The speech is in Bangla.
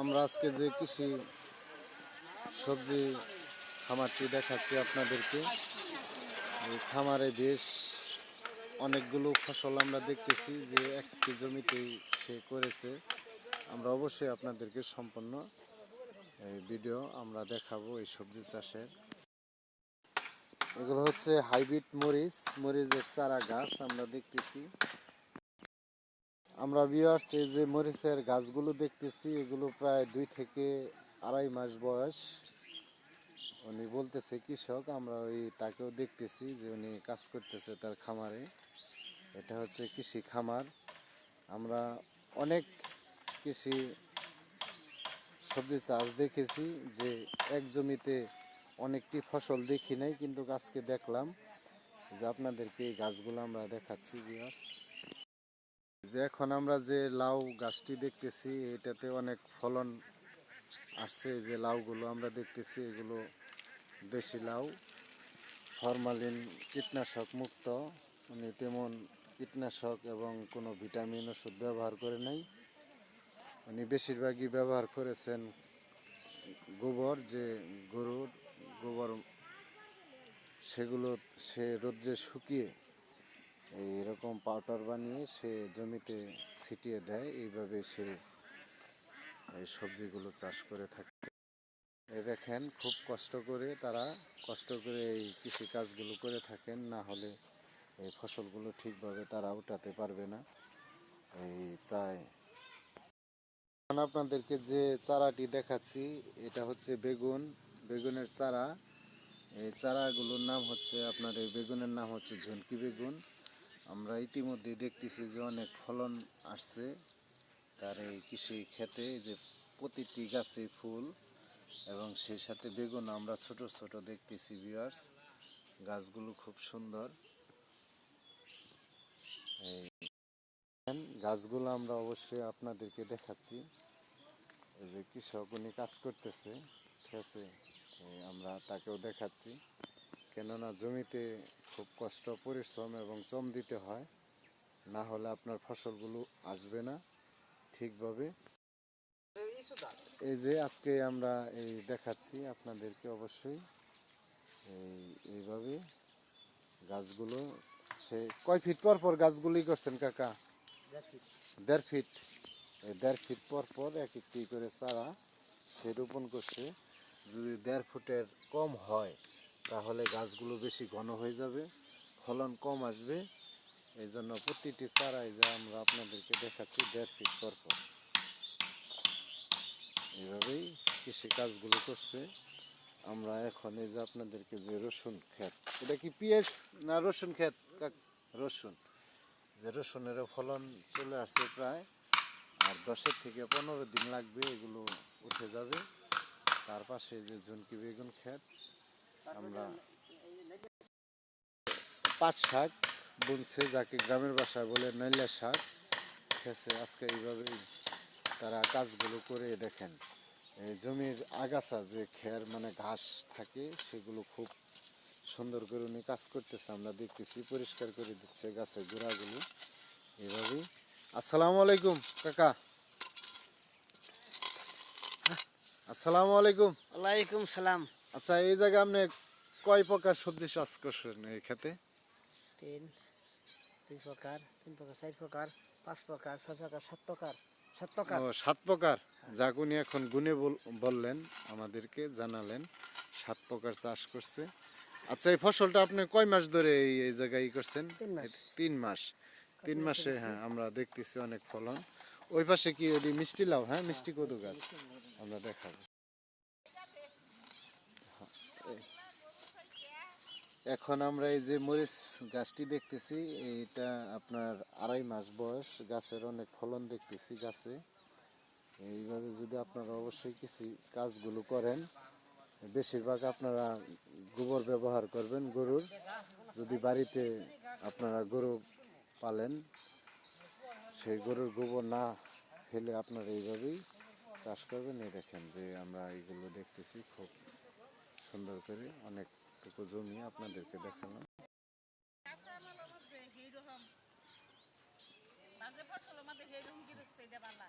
আমরা আজকে যে কৃষি সবজি খামারটি দেখাচ্ছি আপনাদেরকে। এই খামারে বেশ অনেকগুলো ফসল আমরা দেখতেছি যে একটি জমিতেই সে করেছে। আমরা অবশ্যই আপনাদেরকে সম্পূর্ণ, এই ভিডিও আমরা দেখাবো এই সবজি চাষের। এগুলো হচ্ছে হাইব্রিড মরিচ, মরিচের চারা গাছ আমরা দেখতেছি। আমরা ভিউয়ার্স এই যে মরিচের গাছগুলো দেখতেছি, এগুলো প্রায় দুই থেকে আড়াই মাস বয়স। উনি বলতেছে, কৃষক, আমরা ওই তাকেও দেখতেছি যে উনি কাজ করতেছে তার খামারে। এটা হচ্ছে কৃষি খামার। আমরা অনেক কৃষি সবজি চাষ দেখেছি যে এক জমিতে অনেকটি ফসল দেখি নাই, কিন্তু গাছকে দেখলাম যে আপনাদেরকে এই গাছগুলো আমরা দেখাচ্ছি ভিউয়ার্স যে এখন আমরা যে লাউ গাছটি দেখতেছি, এটাতে অনেক ফলন আসছে। যে লাউগুলো আমরা দেখতেছি, এগুলো দেশি লাউ, ফরমালিন, কীটনাশক মুক্ত। উনি তেমন কীটনাশক এবং কোনো ভিটামিন ওষুধ ব্যবহার করে নাই। উনি বেশিরভাগই ব্যবহার করেছেন গোবর, যে গরুর গোবর, সেগুলো সে রোদ্রে শুকিয়ে এইরকম পাউডার বানিয়ে সে জমিতে ছিটিয়ে দেয়। এইভাবে সে এই সবজিগুলো চাষ করে থাকে। এ দেখেন, খুব কষ্ট করে তারা কষ্ট করে এই কৃষি কাজগুলো করে থাকেন। না হলে এই ফসলগুলো ঠিকভাবে তারা উঠাতে পারবে না। এই প্রায় আপনাদেরকে যে চারাটি দেখাচ্ছি, এটা হচ্ছে বেগুন। বেগুনের চারা, এই চারাগুলোর নাম হচ্ছে, আপনার এই বেগুনের নাম হচ্ছে ঝুনকি বেগুন। আমরা ইতিমধ্যে দেখতেছি যে অনেক ফলন আসছে। তার এই কৃষি ক্ষেতে যে প্রতিটি গাছে ফুল এবং সেই সাথে বেগুন আমরা ছোট ছোট দেখতেছি বিয়ার্স গাছগুলো খুব সুন্দর। এই গাছগুলো আমরা অবশ্যই আপনাদেরকে দেখাচ্ছি। এই যে কৃষক উনি কাজ করতেছে, ঠিক আছে? আমরা তাকেও দেখাচ্ছি। কেননা জমিতে খুব কষ্ট পরিশ্রম এবং শ্রম দিতে হয় না হলে আপনার ফসলগুলো আসবে না ঠিকভাবে। এই যে আজকে আমরা এই দেখাচ্ছি আপনাদেরকে অবশ্যই। এই এইভাবে গাছগুলো সে কয় ফিট পর পর গাছগুলি করছেন কাকা? দেড় ফিট। এই দেড় ফিট পর পর এক একটি করে চারা সে রোপণ করছে। যদি দেড় ফুটের কম হয় তাহলে গাছগুলো বেশি ঘন হয়ে যাবে, ফলন কম আসবে। এই জন্য প্রতিটি চারাই যা আমরা আপনাদেরকে দেখাচ্ছি দেড় ফিট পর এইভাবেই কৃষি কাজগুলো করছে। আমরা এখন এই যে আপনাদেরকে যে রসুন ক্ষেত, এটা কি পিঁয়াজ না রসুন ক্ষেত? রসুন। যে রসুনেরও ফলন চলে আসছে প্রায়, আর দশের থেকে পনেরো দিন লাগবে এগুলো উঠে যাবে। তার পাশে যে ঝুনকি বেগুন ক্ষেত আমরা পাট শাক বুনছে, যাকে গ্রামের ভাষায় বলে নৈলা শাক। আছে আজকে এইভাবেই তারা কাজগুলো করে দেখেন। জমির আগাছা যে খের মানে ঘাস থাকে, সেগুলো খুব সুন্দর করে উনি কাজ করতেছে। আমরা দেখতেছি, পরিষ্কার করে দিচ্ছে গাছের গোড়াগুলো। এভাবেই আসসালামু আলাইকুম, কাকা। আসসালামু আলাইকুম। ওয়ালাইকুম সালাম। আচ্ছা এই জায়গায় আপনি কয় প্রকার সবজি চাষ করছেন এই খেতে তিন দুই প্রকার তিন প্রকার চার প্রকার পাঁচ প্রকার ছয় প্রকার সাত প্রকার সাত প্রকার। ও সাত প্রকার? যাক উনি এখন গুনে বল- বললেন আমাদেরকে জানালেন সাত প্রকার চাষ করছে। আচ্ছা এই ফসলটা আপনি কয় মাস ধরে এই এই জায়গায় করছেন? তিন মাস। তিন মাস। তিন মাসে হ্যাঁ আমরা দেখতেছি অনেক ফলন। ওই পাশে কি ওটি মিষ্টি লাউ হ্যাঁ মিষ্টি কদু গাছ? আমরা দেখাবো হ্যাঁ, এই- এখন আমরা এই যে মরিচ গাছটি দেখতেছি, এইটা আপনার আড়াই মাস বয়স। গাছের অনেক ফলন দেখতেছি গাছে। এইভাবে যদি আপনারা অবশ্যই কিছু কাজগুলো করেন, বেশিরভাগ আপনারা গোবর ব্যবহার করবেন গরুর। যদি বাড়িতে আপনারা গরু পালেন, সেই গরুর গোবর না ফেলে আপনারা এইভাবেই চাষ করবেন। এই দেখেন যে আমরা এইগুলো দেখতেছি খুব সুন্দর করে অনেকটুকু জমি আপনাদেরকে দেখালাম। বাজে ফসল আমাদের সেই রকম দেখতে না